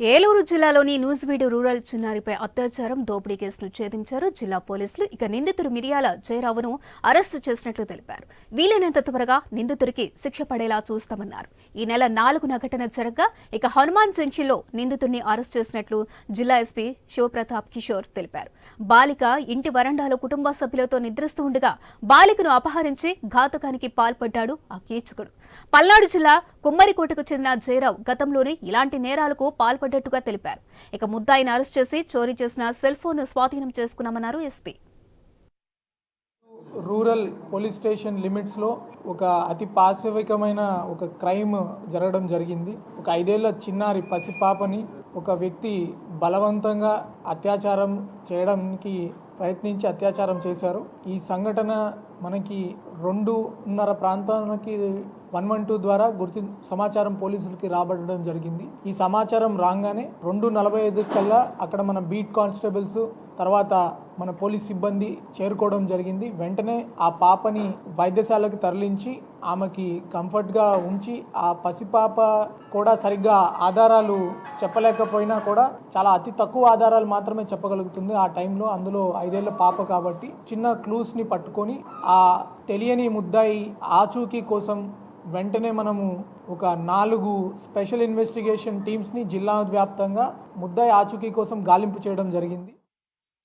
ఏలూరు జిల్లాలోని న్యూస్వీడు రూరల్ చిన్నారిపై అత్యాచారం దోపిడీ కేసును ఛేదించారు జిల్లా పోలీసులు. ఇక నిందితుడు మిరియాల జయరావును అరెస్టు చేసినట్లు తెలిపారు. వీలైనంత త్వరగా నిందితుడికి శిక్ష పడేలా చూస్తామన్నారు. ఈ నెల నాలుగున ఘటన జరగ్గా ఇక హనుమాన్ జంక్షన్లో నిందితుడిని అరెస్ట్ చేసినట్లు జిల్లా ఎస్పీ శివప్రతాప్ కిషోర్ తెలిపారు. బాలిక ఇంటి వరండాలో కుటుంబ సభ్యులతో నిద్రిస్తూ ఉండగా బాలికను అపహరించి ఘాతకానికి పాల్పడ్డాడు ఆ కీచకుడు. పల్నాడు జిల్లా కుమ్మరికోటకు చెందిన జయరావు గతంలోనే ఇలాంటి నేరాలకు పాల్పడ్డట్టుగా తెలిపారు. ఇక ముద్దాయిని అరెస్ట్ చేసి చోరీ చేసిన సెల్ ఫోన్ స్వాధీనం చేసుకున్నామన్నారు ఎస్పీ. రూరల్ పోలీస్ స్టేషన్ లిమిట్స్లో ఒక అతి పాశవికమైన ఒక క్రైమ్ జరగడం జరిగింది. ఒక ఐదేళ్ళ చిన్నారి పసిపాపని ఒక వ్యక్తి బలవంతంగా అత్యాచారం చేయడానికి ప్రయత్నించి అత్యాచారం చేశారు. ఈ సంఘటన మనకి రెండున్నర ప్రాంతానికి వన్ వన్ టూ ద్వారా గుర్తి సమాచారం పోలీసులకి రాబడడం జరిగింది. ఈ సమాచారం రాగానే రెండు నలభై ఐదు కల్లా అక్కడ మన బీట్ కానిస్టేబుల్స్ తర్వాత మన పోలీస్ సిబ్బంది చేరుకోవడం జరిగింది. వెంటనే ఆ పాపని వైద్యశాలకు తరలించి ఆమెకి కంఫర్ట్గా ఉంచి ఆ పసిపాప కూడా సరిగ్గా ఆధారాలు చెప్పలేకపోయినా కూడా చాలా అతి తక్కువ ఆధారాలు మాత్రమే చెప్పగలుగుతుంది ఆ టైంలో. అందులో ఐదేళ్ళ పాప కాబట్టి చిన్న క్లూస్ని పట్టుకొని ఆ తెలియని ముద్దాయి ఆచూకీ కోసం వెంటనే మనము ఒక నాలుగు స్పెషల్ ఇన్వెస్టిగేషన్ టీమ్స్ని జిల్లా వ్యాప్తంగా ముద్దాయి ఆచూకీ కోసం గాలింపు చేయడం జరిగింది.